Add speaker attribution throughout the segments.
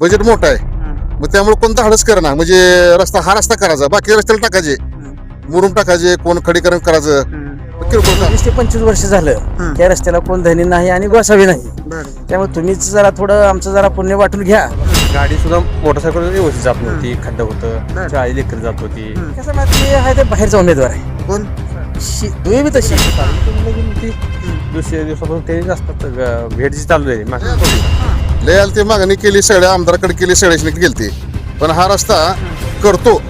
Speaker 1: Budget मोठं आहे. मग त्यामुळे कोणता हडस करणार? म्हणजे रस्ता हा रस्ता करायचा बाकी रस्त्याला टाकायचे. मुरुम टाकायचे कोण खडीकरण करायचं.
Speaker 2: हम्म.
Speaker 1: किरकोळ काम.
Speaker 3: वीस ते पंचवीस वर्ष झालं. त्या रस्त्याला कोण धनी नाही आणि गोसावी नाही. त्यामुळे तुम्हीच जरा थोडं आमचं जरा पुण्य वाटून घ्या.
Speaker 4: गाडी सुद्धा मोटरसायकल व्यवस्थित जात नव्हती खड्डा. होतं. चाळी लेकर जात होती.
Speaker 3: कसं माहिती आहे ते बाहेरचा उमेदवार आहे.
Speaker 2: कोण?
Speaker 3: शि- तुम्ही बी तशी.
Speaker 4: ती दुसऱ्या दिवसापासून ते असतात ग- भेट जी चालू आहे मागच्या लयाल
Speaker 1: लय मागणी केली सगळ्या आमदाराकडे केली सगळ्याशी गेलती. पण हा रस्ता करतो.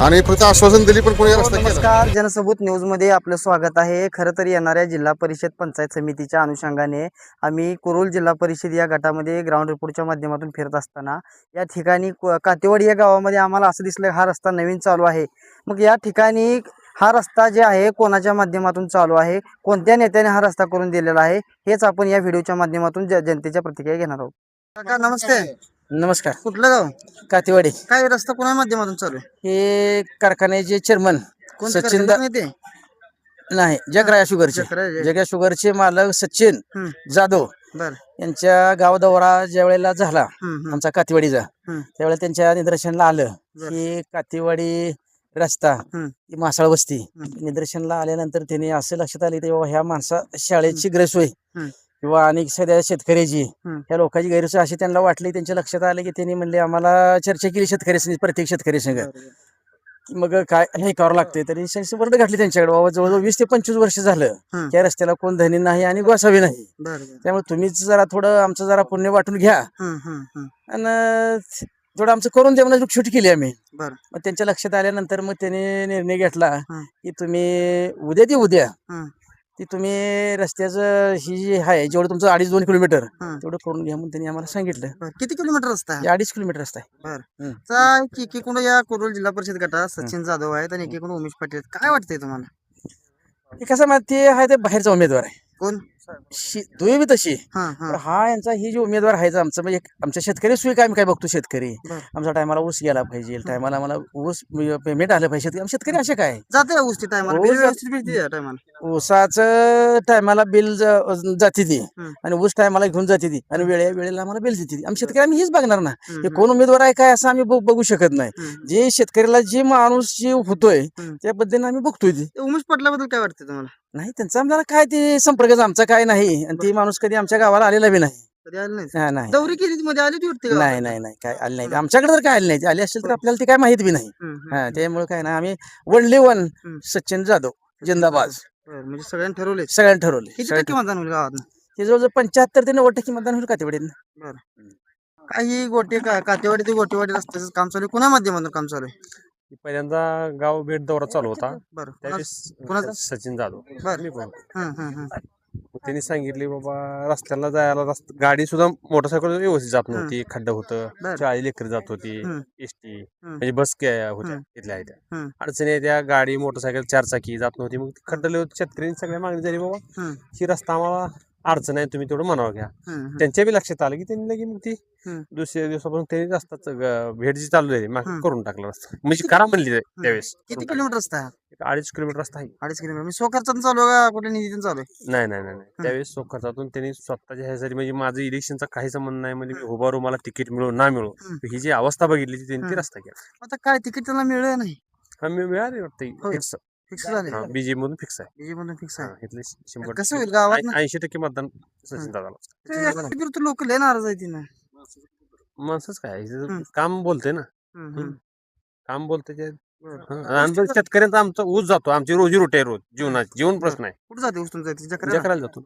Speaker 1: आणि फक्त आश्वासन दिली पण कोणी रस्ता केला
Speaker 2: नमस्कार जनसबूत न्यूजमध्ये आपलं स्वागत आहे. खरं तर येणाऱ्या जिल्हा परिषद पंचायत समितीच्या अनुषंगाने आम्ही कुरुल जिल्हा परिषद या गटामध्ये ग्राउंड रिपोर्टच्या माध्यमातून फिरत असताना या ठिकाणी क- कातेवाडी या गावामध्ये आम्हाला असं दिसलं हा रस्ता नवीन चालू आहे. मग या ठिकाणी हा रस्ता जे आहे कोणाच्या माध्यमातून चालू आहे कोणत्या नेत्याने हा रस्ता करून दिलेला आहे हेच आपण या व्हिडिओच्या माध्यमातून जनतेच्या प्रतिक्रिया घेणार आहोत. काका नमस्ते.
Speaker 3: नमस्कार.
Speaker 2: कुठलं गाव?
Speaker 3: कातेवाडी.
Speaker 2: काय रस्ता कोणा माध्यमातून चालू आहे?
Speaker 3: हे कारखान्याचे चेअरमन सचिन
Speaker 2: नेते
Speaker 3: नाही जगराया शुगरचे.
Speaker 2: जगराया.
Speaker 3: शुगरचे मालक सचिन. जाधव यांच्या गाव दौरा ज्या वेळेला झाला. आमचा कातेवाडीचा. त्यावेळेला त्यांच्या निदर्शनाला आलं. की कातेवाडी रस्ता
Speaker 2: हम्म.
Speaker 3: ही मासाळ वस्ती
Speaker 2: हम्म.
Speaker 3: निदर्शनाला आल्यानंतर त्यांनी असं लक्षात आले तेव्हा ह्या माणसा शाळेची गैरसोय
Speaker 2: हम्म.
Speaker 3: किंवा आणि सध्या शेतकऱ्याची
Speaker 2: हम्म.
Speaker 3: ह्या लोकांची गैरसोय अशी त्यांना वाटली त्यांच्या लक्षात आलं की त्यांनी म्हणले आम्हाला चर्चा केली शेतकऱ्याशी प्रत्येक शेतकरी संघ की मग काय हे करावं लागतंय तरी वर्ड घातली त्यांच्याकडे बाबा जवळजवळ वीस ते पंचवीस वर्ष झालं
Speaker 2: हम्म.
Speaker 3: त्या रस्त्याला कोण धनी नाही आणि गोसावी नाही त्यामुळे तुम्हीच जरा थोडं आमचं जरा पुण्य वाटून घ्या
Speaker 2: हम्म, हम्म, हम्म.
Speaker 3: आणि थोडं आमचं करून म्हणून शूट केली आम्ही
Speaker 2: बरं.
Speaker 3: मग त्यांच्या लक्षात आल्यानंतर मग त्याने निर्णय घेतला
Speaker 2: हं.
Speaker 3: की तुम्ही उद्या ती उद्या
Speaker 2: हं.
Speaker 3: ती तुम्ही रस्त्याचं ही जी आहे जेवढं तुमचं अडीच दोन किलोमीटर
Speaker 2: हं.
Speaker 3: तेवढं करून घ्या म्हणून त्यांनी आम्हाला सांगितलं
Speaker 2: बर. किती किलोमीटर रस्ता
Speaker 3: हे अडीच किलोमीटर रस्ता आहे
Speaker 2: आहे एकीकडून या कुरुल जिल्हा परिषद गटात सचिन जाधव आहेत आणि एकीकडून उमेश पाटील आहेत. काय वाटतंय तुम्हाला
Speaker 3: हे कसं माहिती आहे ते बाहेरचा उमेदवार आहे
Speaker 2: कोण?
Speaker 3: शि- तुम्ही बी तशी.
Speaker 2: हा हा.
Speaker 3: तर हा यांचा ही जो उमेदवार आहे आमचं म्हणजे आमच्या शेतकरी सुविधा आम्ही काय बघतो शेतकरी?
Speaker 2: बरं.
Speaker 3: आमचा टायमाला ऊस गेला पाहिजे टायमाला आम्हाला ऊस पेमेंट आलं पाहिजे. शेतकरी असे काय?
Speaker 2: जाते उस्ती टायमाला. बिल
Speaker 3: जात-
Speaker 2: व्यवस्थित भेटते टायमाला.
Speaker 3: ऊसाचं टायमाला बिल जाते ती. आणि ऊस टायमाला घेऊन जाते ती. आणि वेळे वेळेला आम्हाला बिल देते ती. आम्ही शेतकरी आम्ही हेच बघणार ना. हे कोण उमेदवार आहे काय असं आम्ही बघ- बघू शकत नाही. जे शेतकऱ्याला जे माणूस जे होतोय
Speaker 2: हम्म.
Speaker 3: त्या पद्धतीने आम्ही बघतोय ते
Speaker 2: ते. उमेश पाटलाबद्दल काय वाटतं तुम्हाला?
Speaker 3: नाही त्यांचा आम्हाला काय ते संपर्कच आमचा काय नाही आणि ते माणूस कधी आमच्या गावाला आलेला बी नाही.
Speaker 2: कधी आले नाही
Speaker 3: हा, नाही.
Speaker 2: दौरी केली मध्ये आली ती वाटते
Speaker 3: नाही नाही नाही काय आले नाही. आमच्याकडे तर काय आले नाही ते आले असेल तर आपल्याला ते काय माहीत बी नाही. हा त्यामुळे काय नाही आम्ही वनली वन
Speaker 2: हम्म.
Speaker 3: सचिन जाधव जिंदाबाद.
Speaker 2: म्हणजे सगळ्यांनी ठरवले
Speaker 3: सगळ्यांनी ठरवले
Speaker 2: किती
Speaker 3: सगळ्यांनी
Speaker 2: टक्के मतदान होईल गावात
Speaker 3: ते जवळजवळ पंच्याहत्तर ते नव्वद टक्के मतदान होईल कातेवाडीत
Speaker 2: काही गोटे का कातेवाडी ते गोटेवाडी रस्त्याचं काम चालू आहे? कोणा माध्यमातून काम चालू आहे?
Speaker 4: पहिल्यांदा गाव भेट दौरा चालू होता
Speaker 2: बरं
Speaker 4: त्यावेळेस
Speaker 2: कोणाचा?
Speaker 4: सचिन जाधव
Speaker 2: बरं.
Speaker 4: मी पण.
Speaker 2: हं, हं, हं.
Speaker 4: मग त्यांनी सांगितले बाबा रस्त्याला जायला रस्त गाडी सुद्धा मोटरसायकल व्यवस्थित जात नव्हती खड्डा होतं
Speaker 2: बरं.
Speaker 4: चाळी लेकर जात होती
Speaker 2: हम्म.
Speaker 4: एसटी म्हणजे बस होत्या. तिथल्या त्या. अडचणी आहे त्या गाडी मोटरसायकल चारचाकी जात नव्हती मग खड्डले होते शेतकऱ्यांनी सगळ्या मागणी झाली बाबा
Speaker 2: हं,
Speaker 4: ही रस्ता आम्हाला अडचण आहे तुम्ही तेवढं म्हणावं घ्या. त्यांच्या बी लक्षात आलं की त्यांनी लगे मग ती. दुसऱ्या दिवसापासून त्यांनी रस्ताच भेट जी चालू आहे माग. करून टाकला रस्ता म्हणजे करा म्हणली त्यावेळेस
Speaker 2: किती किलोमीटर रस्ता आहे.
Speaker 4: एक अडीच किलोमीटर रस्ता आहे
Speaker 2: अडीच किलोमीटर मी स्वखर्चातून चालू का कुठे निधीतून चालू आहे
Speaker 4: नाही नाही नाही नाही. त्यावेळेस सो खर्चातून त्यांनी स्वतःच्या ह्यासाठी म्हणजे माझं इलेक्शनचा काही संबंध नाही म्हणजे मी उभारू मला तिकीट मिळो ना मिळो
Speaker 2: हम्म.
Speaker 4: ही जी अवस्था बघितली ती त्यांनी ती
Speaker 2: हम्म.
Speaker 4: रस्ता केला
Speaker 2: आता काय तिकीट त्याला मिळलं नाही
Speaker 4: हा मी मिळाले वाटतं
Speaker 2: होय.
Speaker 4: फिक्स
Speaker 2: झाले.
Speaker 4: बीजेपी मधून फिक्स आहे.
Speaker 2: बीजे मधून फिक्स
Speaker 4: हा,
Speaker 2: आहे
Speaker 4: इथले शंभर
Speaker 2: कसं होईल गावात?
Speaker 4: ऐंशी टक्के मतदान सचिन दादाला
Speaker 2: लोक लय नाराज आहे तिनं.
Speaker 4: माणसंच काय. काम बोलते ना. काम बोलते ते. हा, शेतकऱ्यांचा आमचा ऊस जातो आमची रोजी रोटी आहे रोज जीवनाची जीवन प्रश्न आहे.
Speaker 2: कुठं जाते तुमचा
Speaker 4: म्हणजे करायला जातो?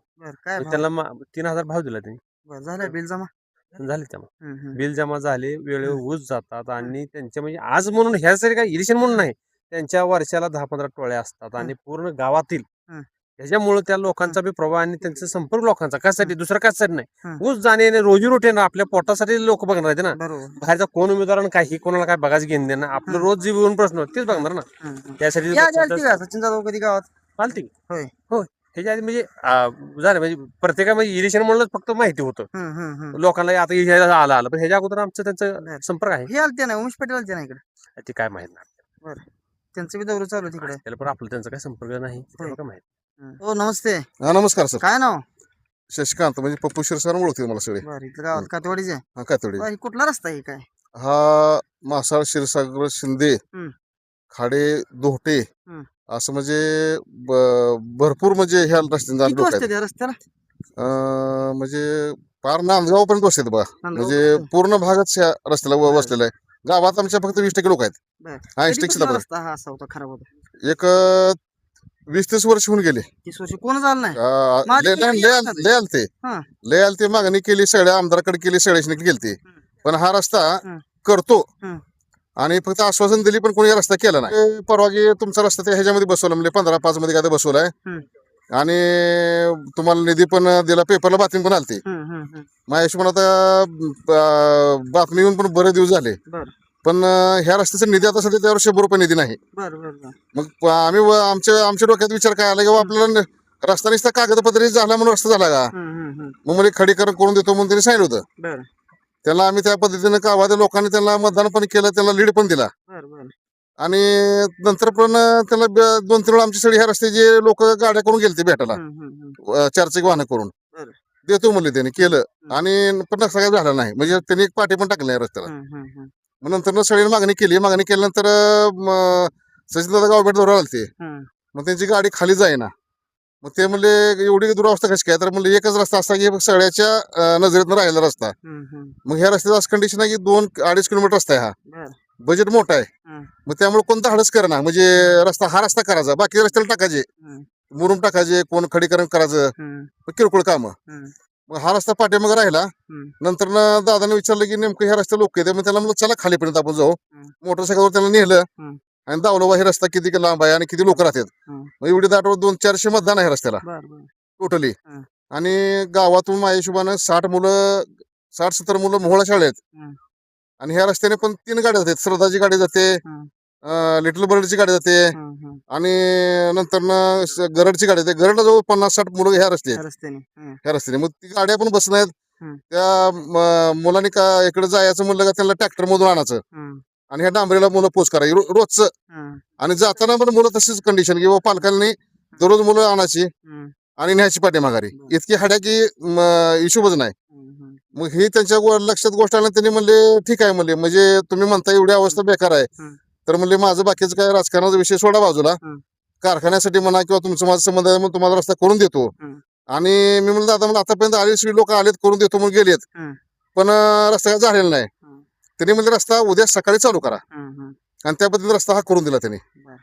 Speaker 4: त्याला तीन हजार भाव दिला त्यांनी.
Speaker 2: झालं बिल जमा?
Speaker 4: झाले त्यामुळे. बिल जमा झाले वेळेवर ऊस जातात आणि त्यांच्या म्हणजे आज म्हणून ह्यासाठी काय इलेक्शन म्हणून नाही. त्यांच्या वर्षाला दहा पंधरा टोळ्या असतात आणि पूर्ण गावातील. ह्याच्यामुळे त्या लोकांचा बी प्रभाव आणि त्यांचा संपर्क लोकांचा. कशासाठी? दुसरा कशासाठी नाही. ऊस जाणे रोजी रोटी ना आपल्या पोटासाठी लोक बघणार आहेत ना. बाहेरचा कोण उमेदवार काही कोणाला काय बघायचं घेणं देणं आपलं
Speaker 2: हं.
Speaker 4: रोज जीवन प्रश्न तेच बघणार ना. त्यासाठी
Speaker 2: सचिन जाधव कधी गावात?
Speaker 4: चालते. हो ह्याच्या आधी म्हणजे झालं म्हणजे प्रत्येका म्हणजे इलेक्शन म्हणूनच फक्त माहिती होतं. लोकांना आता ह्याला आलं आलं. पण ह्याच्या अगोदर आमचं त्यांचं. संपर्क आहे.
Speaker 2: हे आलते नाही. उमेश पाटील आलते ना इकडे?
Speaker 4: ते काय माहीत नाही.
Speaker 2: त्यांचं बी दौरा चालू आहे तिकडे.
Speaker 4: त्याला पण आपलं त्यांचा काय संपर्क नाही त्याला काय माहीत.
Speaker 2: हं. नमस्ते.
Speaker 1: हा नमस्कार सर.
Speaker 2: काय नाव?
Speaker 1: शशिकांत म्हणजे पप्पू शिरसार ओळखते मला सगळे.
Speaker 2: बरं इथं गावात कातेवाडीचे.
Speaker 1: हा कातोडे
Speaker 2: बरं, हे कुठला रस्ता आहे काय?
Speaker 1: हा मासाळ क्षीरसागर शिंदे
Speaker 2: हम्म.
Speaker 1: खाडे दोहटे
Speaker 2: हम्म.
Speaker 1: असं म्हणजे ब- भरपूर म्हणजे ह्या रस्त्याने जाणं
Speaker 2: किती
Speaker 1: डोक्यात
Speaker 2: वाजता त्या रस्त्याला?
Speaker 1: अं, म्हणजे पार नांदगाव पर्यंत बसतात बघा.
Speaker 2: नांदगाव
Speaker 1: म्हणजे
Speaker 2: पर्यंत?
Speaker 1: पूर्ण भागच ह्या रस्त्याला व-. बसलेला आहे. गावात आमच्या फक्त वीस टक्के लोक आहेत. हा
Speaker 2: कधी
Speaker 1: वीस टक्के
Speaker 2: कुठला
Speaker 1: बरं
Speaker 2: रस्ता हा असा होता खराब होता
Speaker 1: एक अं, वीस तीस वर्ष होऊन गेले
Speaker 2: तीस वर्ष कोण झालं नाही
Speaker 1: अं,
Speaker 2: माझी
Speaker 1: लय लय- लय
Speaker 2: असतात?
Speaker 1: लय आलते
Speaker 2: हा.
Speaker 1: लय आलते मागणी केली सगळ्या आमदाराकडे केली सगळ्याशी गेलती
Speaker 2: हम्म.
Speaker 1: पण हा रस्ता
Speaker 2: हम्म.
Speaker 1: करतो
Speaker 2: हम्म.
Speaker 1: आणि फक्त आश्वासन दिली पण कोणी रस्ता केला नाही परवागी तुमचा रस्ता ते ह्याच्यामध्ये बसवला म्हणजे पंधरा पाच मध्ये काय ते बसवलाय
Speaker 2: हम्म.
Speaker 1: आणि तुम्हाला निधी पण दिला पेपरला बातमी पण आलती. माझ्या हिशोबाने आता बातमी येऊन पण बरेच दिवस झाले.
Speaker 2: बरं.
Speaker 1: पण ह्या रस्त्याचा निधी आता सध्या त्यावर शंभर रुपये निधी नाही.
Speaker 2: बरं बरं बरं.
Speaker 1: मग प- आम्ही व- आमच्या आमच्या डोक्यात विचार काय आला की आपल्याला न- रस्ता नुसता कागदपत्री झाला म्हणून रस्ता झाला का?
Speaker 2: हम्म, हम्म, हम्म.
Speaker 1: मग म्हणजे खडीकरण करून देतो म्हणून त्यांनी सांगितलं होतं.
Speaker 2: बरं.
Speaker 1: त्याला आम्ही त्या पद्धतीने गावाच्या लोकांनी त्यांना मतदान पण केलं त्याला लीड पण दिला.
Speaker 2: बरं बरं.
Speaker 1: आणि नंतर पण त्याला दोन तीन वेळा आमची सगळी ह्या रस्त्याची लोक गाड्या करून भेटायला.
Speaker 2: हम्म, हम्म, हम्म.
Speaker 1: अं, चारचाकी वाहनं करून.
Speaker 2: बरं.
Speaker 1: देतो म्हणले त्यांनी केलं. आणि पण रस्ता काय झाला नाही. म्हणजे त्यांनी एक पाठी पण टाकली नाही रस्त्याला. मग नंतर सगळ्यांनी मागणी केली. मागणी केल्यानंतर सचिन दादा गाव भेट दौरा आलते
Speaker 2: हम्म.
Speaker 1: मग त्यांची गाडी खाली जाईना. मग ते म्हणले एवढी दुरावस्था कशी काय? तर म्हणले एकच रस्ता असा की सगळ्याच्या अं, नजरेतनं राहिला रस्ता. मग ह्या रस्त्याचं असं कंडिशन आहे की दोन अडीच किलोमीटर रस्ता आहे हा.
Speaker 2: बरं.
Speaker 1: बजेट मोठा आहे. मग त्यामुळे कोणता हडस करा म्हणजे रस्ता हा रस्ता करायचा बाकी रस्त्याला टाकायचे मुरुम टाकायचे कोण खडीकरण करायचं किरकोळ काम. मग हा रस्ता पाठीमागे राहिला. नंतर ना दादाने विचारलं की नेमकं ह्या रस्त्याला लोक येते मग त्याला म्हणलं चला खालीपर्यंत आपण जाऊ. मोटरसायकलवर त्याला नेलं. आणि दावलं बा हे रस्ता किती लांब आहे आणि किती लोक राहतात. मग एवढी दाट दोन चारशे मतदान आहे रस्त्याला टोटली. आणि गावातून माझ्या हिशोबानं साठ मुलं साठ सत्तर मुलं मोहळा शाळेत. आणि ह्या रस्त्याने पण तीन गाड्या जातात. श्रद्धाची गाडी जाते. अं, लिटल बर्डची गाडी जाते. आणि नंतर न स- गरडची गाडी जाते. गरडला जवळ पन्नास साठ मुलं ह्या रस्ते आहेत.
Speaker 2: त्या रस्त्याने हम्म,
Speaker 1: ह्या रस्त्याने. मग ती गाड्या पण नाहीत.
Speaker 2: हम्म.
Speaker 1: त्या म- मुलांनी का इकडे जायचं म्हणलं का त्यांना ट्रॅक्टर मधून आणायचं आणि ह्या डांबरीला मुलं पोच करायची रो- रोजचं. आणि जाताना पण मुलं तशीच कंडिशन की बाबा पालकांनी दररोज मुलं आणायची आणि न्यायची पाठीमाघारी.
Speaker 2: बरं.
Speaker 1: इतकी हाड्या की हिशोबच नाही. मग हे त्यांच्या गो- लक्षात गोष्ट आल्या त्यांनी म्हणले ठीक आहे म्हणले म्हणजे तुम्ही म्हणता एवढी अवस्था बेकार आहे. तर म्हणले माझं बाकीचं काय राजकारणाचा विषय सोडा बाजूला. कारखान्यासाठी म्हणा किंवा तुमचं माझं संबंध आहे मग तुम्हाला रस्ता करून देतो. आणि मी म्हणलं आता मला आतापर्यंत आले लोक आलेत करून देतो म्हणून गेलेत. पण अं, रस्ता काय झालेला नाही. त्यांनी म्हणले रस्ता उद्या सकाळी चालू करा. आणि त्या पद्धतीने रस्ता हा करून दिला त्यांनी
Speaker 2: बरं.